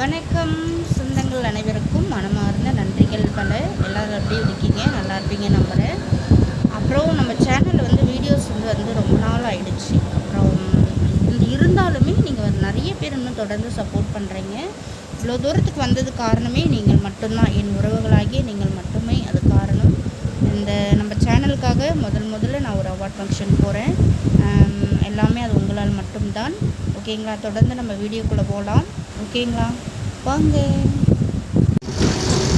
வணக்கம். சொந்தங்கள் அனைவருக்கும் மனமார்ந்த நன்றிகள் பல. எல்லோரும் அப்படியே இருக்கீங்க? நல்லா இருப்பீங்க நம்புகிறேன் அப்புறம் நம்ம சேனலில் வந்து வீடியோஸ் வந்து வந்து ரொம்ப நாள் ஆயிடுச்சு. அப்புறம் இது இருந்தாலுமே நீங்கள் வந்து நிறைய பேர் இன்னும் தொடர்ந்து சப்போர்ட் பண்ணுறீங்க இவ்வளோ தூரத்துக்கு வந்தது காரணமே நீங்கள் மட்டும்தான். என் உறவுகளாகிய நீங்கள் மட்டுமே அது காரணம். இந்த நம்ம சேனலுக்காக முதல் முதல்ல நான் ஒரு அவார்ட் ஃபங்க்ஷன் போகிறேன் எல்லாமே அது உங்களால் மட்டும்தான். ஓகேங்களா? தொடர்ந்து நம்ம வீடியோக்குள்ளே போகலாம். ஓகேங்களா? வாங்க.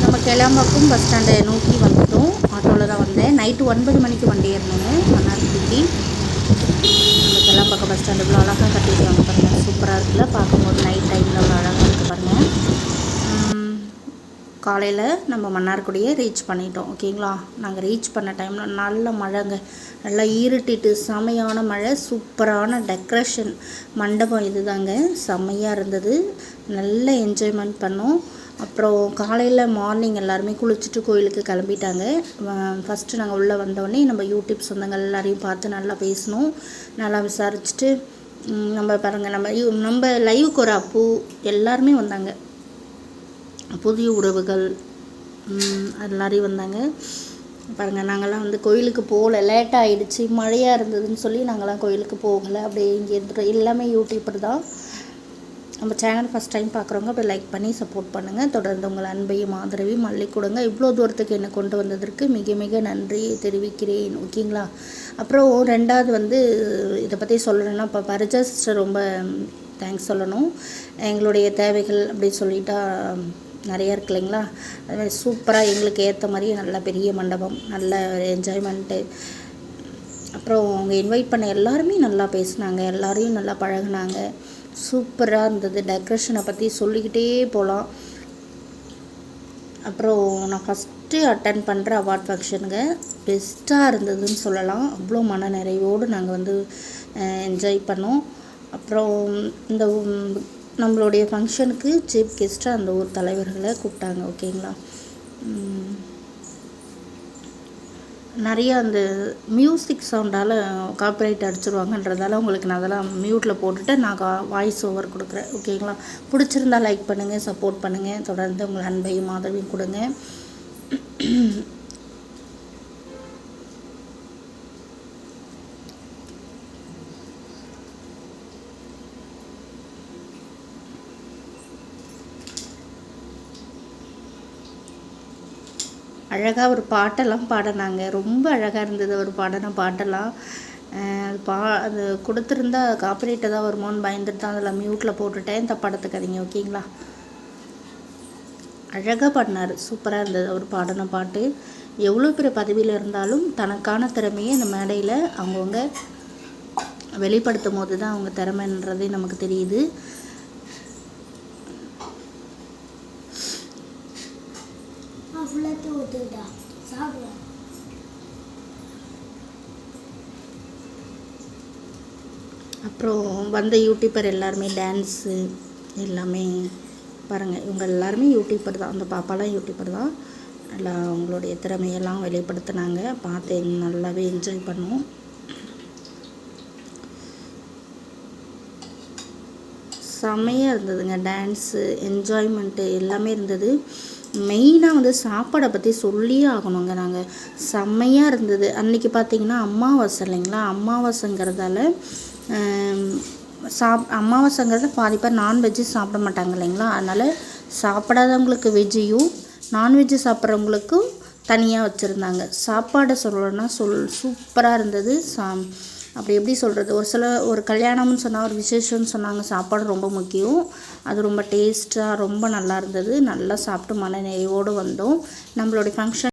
நம்ம கிளம்பக்கும் பஸ் ஸ்டாண்டை நோக்கி வந்துட்டோம். ஆட்டோவில் தான் வந்தேன். நைட்டு ஒன்பது மணிக்கு வண்டி ஏறினேன். மன்னார்குடிக்கு நம்ம கிளம்பக்கம் பஸ் ஸ்டாண்டுக்குள்ளே இவ்வளோ அழகாக கட்டியிருக்காங்க பாருங்கள் சூப்பராக இருக்குல்ல? பார்க்கும்போது நைட் டைமில் அவ்வளோ அழகாக இருக்குது பாருங்கள் காலையில் நம்ம மன்னார்குடியை ரீச் பண்ணிட்டோம் ஓகேங்களா? நாங்கள் ரீச் பண்ண டைமில் நல்ல மழைங்க. நல்லா ஈருட்டிட்டு செமையான மழை சூப்பரான டெக்ரேஷன் மண்டபம் இது தாங்க செம்மையாக இருந்தது. நல்ல என்ஜாய்மெண்ட் பண்ணோம். அப்புறம் காலையில் மார்னிங் எல்லாருமே குளிச்சுட்டு கோயிலுக்கு கிளம்பிட்டாங்க. ஃபஸ்ட்டு நாங்கள் உள்ளே வந்தோடனே நம்ம யூடியூப் சொந்தங்கள் எல்லாரையும் பார்த்து நல்லா பேசணும் நல்லா விசாரிச்சுட்டு நம்ம பாருங்கள் நம்ம நம்ம லைவுக்கு ஒரு அப்பு எல்லாருமே வந்தாங்க. புதிய உறவுகள் எல்லாரையும் வந்தாங்க. பாருங்கள் நாங்கள்லாம் வந்து கோயிலுக்கு போகல. லேட்டாக ஆகிடுச்சு மழையாக இருந்ததுன்னு சொல்லி நாங்கள்லாம் கோயிலுக்கு போகலை. அப்படியே இங்கே இருந்துட்டோம். எல்லாமே யூடியூப்பர் தான். நம்ம சேனல் ஃபஸ்ட் டைம் பார்க்குறவங்க அப்படி லைக் பண்ணி சப்போர்ட் பண்ணுங்கள் தொடர்ந்து உங்கள் அன்பையும் ஆதரவையும் மல்லி கொடுங்க. இவ்வளோ தூரத்துக்கு என்னை கொண்டு வந்ததற்கு மிக மிக நன்றி தெரிவிக்கிறேன். ஓகேங்களா அப்புறம் ரெண்டாவது வந்து இதை பற்றி சொல்லணும்னா இப்போ பரிஜா சிஸ்டர் ரொம்ப தேங்க்ஸ் சொல்லணும். எங்களுடைய தேவைகள் அப்படின்னு சொல்லிட்டா நிறையா இருக்கு இல்லைங்களா? அது மாதிரி சூப்பராக எங்களுக்கு ஏற்ற மாதிரி நல்ல பெரிய மண்டபம் நல்ல என்ஜாய்மெண்ட்டு அப்புறம் அவங்க இன்வைட் பண்ண எல்லாருமே நல்லா பேசினாங்க எல்லாரையும் நல்லா பழகினாங்க. சூப்பராக இருந்தது. டெக்ரேஷனை பற்றி சொல்லிக்கிட்டே போகலாம் அப்புறம் நான் ஃபஸ்ட்டு அட்டன் பண்ணுற அவார்ட் ஃபங்க்ஷனுங்க பெஸ்ட்டாக இருந்ததுன்னு சொல்லலாம். அவ்வளோ மன நிறைவோடு நாங்கள் வந்து என்ஜாய் பண்ணோம். அப்புறம் இந்த நம்மளுடைய ஃபங்க்ஷனுக்கு சீஃப் கெஸ்ட்டாக அந்த ஊர் தலைவர்களை கூப்பிட்டாங்க ஓகேங்களா? நிறைய அந்த மியூசிக் சவுண்டால் காப்பிரைட் அடிச்சிருவாங்கன்றதால உங்களுக்கு நான் அதெல்லாம் மியூட்டில் போட்டுட்டு நான் வாய்ஸ் ஓவர் கொடுக்குறேன் ஓகேங்களா? பிடிச்சிருந்தா லைக் பண்ணுங்கள் சப்போர்ட் பண்ணுங்கள் தொடர்ந்து உங்கள் அன்பையும் ஆதரவையும் கொடுங்க. அழகாக ஒரு பாட்டெல்லாம் பாடினாங்க. ரொம்ப அழகாக இருந்தது ஒரு பாடின பாட்டெல்லாம். அது பா அது கொடுத்துருந்தா காப்பரேட்டை தான் வருமோன்னு பயந்துட்டு தான் அதில் மியூட்டில் போட்டுட்டேன். தப்பாடத்துக்காதீங்க ஓகேங்களா? அழகாக பாடினார். சூப்பராக இருந்தது அவர் பாடின பாட்டு. எவ்வளோ பெரிய பதவியில் இருந்தாலும் தனக்கான திறமையை இந்த மேடையில் அவங்கவுங்க வெளிப்படுத்தும் போது தான் அவங்க திறமைன்றதே நமக்கு தெரியுது. ஃபுல்லாத்தையும் ஊற்றுக்கிட்டா சாப்பிட. அப்புறம் வந்த யூடியூபர் எல்லாருமே டான்ஸு எல்லாமே பாருங்கள் இவங்க எல்லாருமே யூடியூப்பர் தான். அந்த பாப்பாலாம் யூடியூபர் தான். நல்லா அவங்களுடைய திறமையெல்லாம் வெளிப்படுத்தினாங்க. பார்த்து நல்லாவே என்ஜாய் பண்ணுவோம். செம்மையாக இருந்ததுங்க. டான்ஸு என்ஜாய்மெண்ட்டு எல்லாமே இருந்தது. மெயினாக வந்து சாப்பாடை பற்றி சொல்லியே ஆகணுங்க நாங்கள் செம்மையாக இருந்தது. அன்றைக்கி பார்த்திங்கன்னா அமாவாசை இல்லைங்களா? அமாவாசைங்கிறதால சாப் அம்மாவாசைங்கிறத பாதி பேர் நான்வெஜ்ஜு சாப்பிட மாட்டாங்க இல்லைங்களா? அதனால் சாப்பிடாதவங்களுக்கு வெஜ்ஜையும் நான்வெஜ்ஜு சாப்பிட்றவங்களுக்கும் தனியாக வச்சுருந்தாங்க. சாப்பாடை சொல்லணும்னா சொல் சூப்பராக இருந்தது. சா அப்படி எப்படி சொல்கிறது ஒரு சில ஒரு கல்யாணம்னு சொன்னால் ஒரு விசேஷம்னு சொன்னாங்க சாப்பாடு ரொம்ப முக்கியம். அது ரொம்ப டேஸ்ட்டாக ரொம்ப நல்லா இருந்தது. நல்லா சாப்பிட்டு மன நிறைவோடு வந்தோம். நம்மளுடைய ஃபங்க்ஷன்